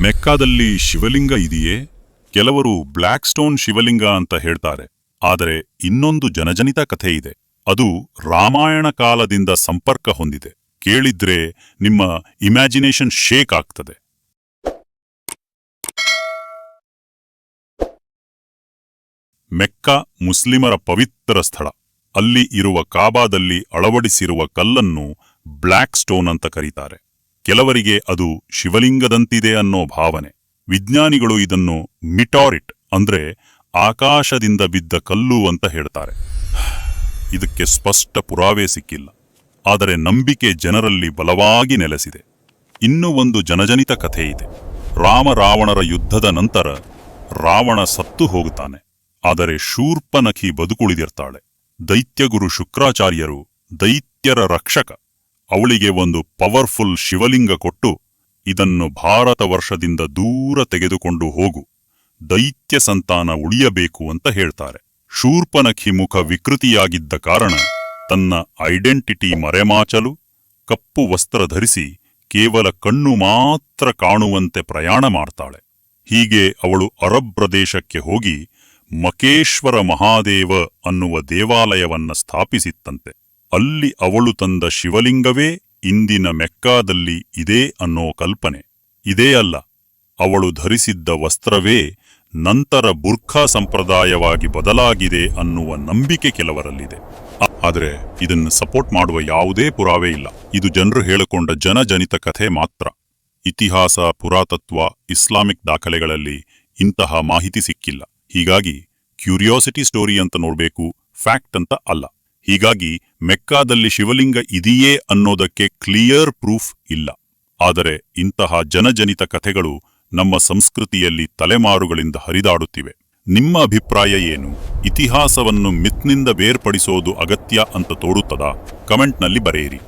ಮೆಕ್ಕಾದಲ್ಲಿ ಶಿವಲಿಂಗ ಇದೆಯೇ? ಕೆಲವರು black stone ಶಿವಲಿಂಗ ಅಂತ ಹೇಳ್ತಾರೆ. ಆದರೆ ಇನ್ನೊಂದು ಜನಜನಿತ ಕಥೆ ಇದೆ. ಅದು ರಾಮಾಯಣ ಕಾಲದಿಂದ ಸಂಪರ್ಕ ಹೊಂದಿದೆ. ಕೇಳಿದ್ರೆ ನಿಮ್ಮ ಇಮ್ಯಾಜಿನೇಷನ್ ಶೇಕ್ ಆಗ್ತದೆ. ಮೆಕ್ಕ ಮುಸ್ಲಿಮರ ಪವಿತ್ರ ಸ್ಥಳ. ಅಲ್ಲಿ ಇರುವ ಕಾಬಾದಲ್ಲಿ ಅಳವಡಿಸಿರುವ ಕಲ್ಲನ್ನು ಬ್ಲ್ಯಾಕ್ ಸ್ಟೋನ್ ಅಂತ ಕರೀತಾರೆ. ಕೆಲವರಿಗೆ ಅದು ಶಿವಲಿಂಗದಂತಿದೆ ಅನ್ನೋ ಭಾವನೆ. ವಿಜ್ಞಾನಿಗಳು ಇದನ್ನು ಮಿಟಾರಿಟ್ ಅಂದ್ರೆ ಆಕಾಶದಿಂದ ಬಿದ್ದ ಕಲ್ಲು ಅಂತ ಹೇಳ್ತಾರೆ. ಇದಕ್ಕೆ ಸ್ಪಷ್ಟ ಪುರಾವೆ ಸಿಕ್ಕಿಲ್ಲ. ಆದರೆ ನಂಬಿಕೆ ಜನರಲ್ಲಿ ಬಲವಾಗಿ ನೆಲೆಸಿದೆ. ಇನ್ನೂ ಒಂದು ಜನಜನಿತ ಕಥೆ ಇದೆ. ರಾಮ ರಾವಣರ ಯುದ್ಧದ ನಂತರ ರಾವಣ ಸತ್ತು ಹೋಗುತ್ತಾನೆ. ಆದರೆ ಶೂರ್ಪನಖಿ ಬದುಕುಳಿದಿರ್ತಾಳೆ. ದೈತ್ಯಗುರು ಶುಕ್ರಾಚಾರ್ಯರು ದೈತ್ಯರ ರಕ್ಷಕ. ಅವಳಿಗೆ ಒಂದು ಪವರ್ಫುಲ್ ಶಿವಲಿಂಗ ಕೊಟ್ಟು ಇದನ್ನು ಭಾರತ ವರ್ಷದಿಂದ ದೂರ ತೆಗೆದುಕೊಂಡು ಹೋಗು. ದೈತ್ಯ ಸಂತಾನ ಉಳಿಯಬೇಕು ಅಂತ ಹೇಳ್ತಾರೆ. ಶೂರ್ಪನಖಿ ಮುಖ ವಿಕೃತಿಯಾಗಿದ್ದ ಕಾರಣ ತನ್ನ ಐಡೆಂಟಿಟಿ ಮರೆಮಾಚಲು ಕಪ್ಪು ವಸ್ತ್ರ ಧರಿಸಿ ಕೇವಲ ಕಣ್ಣು ಮಾತ್ರ ಕಾಣುವಂತೆ ಪ್ರಯಾಣ ಮಾಡ್ತಾಳೆ. ಹೀಗೆ ಅವಳು ಅರಬ್ ಪ್ರದೇಶಕ್ಕೆ ಹೋಗಿ ಮಕೇಶ್ವರ ಮಹಾದೇವ ಅನ್ನುವ ದೇವಾಲಯವನ್ನ ಸ್ಥಾಪಿಸಿತ್ತಂತೆ. ಅಲ್ಲಿ ಅವಳು ತಂದ ಶಿವಲಿಂಗವೇ ಇಂದಿನ ಮೆಕ್ಕಾದಲ್ಲಿ ಇದೆ ಅನ್ನೋ ಕಲ್ಪನೆ. ಇದೇ ಅಲ್ಲ, ಅವಳು ಧರಿಸಿದ್ದ ವಸ್ತ್ರವೇ ನಂತರ ಬುರ್ಖಾ ಸಂಪ್ರದಾಯವಾಗಿ ಬದಲಾಗಿದೆ ಅನ್ನುವ ನಂಬಿಕೆ ಕೆಲವರಲ್ಲಿದೆ. ಆದರೆ ಇದನ್ನು ಸಪೋರ್ಟ್ ಮಾಡುವ ಯಾವುದೇ ಪುರಾವೆ ಇಲ್ಲ. ಇದು ಜನರು ಹೇಳಿಕೊಂಡ ಜನಜನಿತ ಕಥೆ ಮಾತ್ರ. ಇತಿಹಾಸ, ಪುರಾತತ್ವ, ಇಸ್ಲಾಮಿಕ್ ದಾಖಲೆಗಳಲ್ಲಿ ಇಂತಹ ಮಾಹಿತಿ ಸಿಕ್ಕಿಲ್ಲ. ಹೀಗಾಗಿ ಕ್ಯೂರಿಯಾಸಿಟಿ ಸ್ಟೋರಿ ಅಂತ ನೋಡಬೇಕು, ಫ್ಯಾಕ್ಟ್ ಅಂತ ಅಲ್ಲ. ಹೀಗಾಗಿ ಮೆಕ್ಕಾದಲ್ಲಿ ಶಿವಲಿಂಗ ಇದೆಯೇ ಅನ್ನೋದಕ್ಕೆ ಕ್ಲಿಯರ್ ಪ್ರೂಫ್ ಇಲ್ಲ. ಆದರೆ ಇಂತಹ ಜನಜನಿತ ಕಥೆಗಳು ನಮ್ಮ ಸಂಸ್ಕೃತಿಯಲ್ಲಿ ತಲೆಮಾರುಗಳಿಂದ ಹರಿದಾಡುತ್ತಿವೆ. ನಿಮ್ಮ ಅಭಿಪ್ರಾಯ ಏನು? ಇತಿಹಾಸವನ್ನು ಮಿತ್ನಿಂದ ಬೇರ್ಪಡಿಸೋದು ಅಗತ್ಯ ಅಂತ ತೋರುತ್ತದಾ? ಕಮೆಂಟ್ನಲ್ಲಿ ಬರೆಯಿರಿ.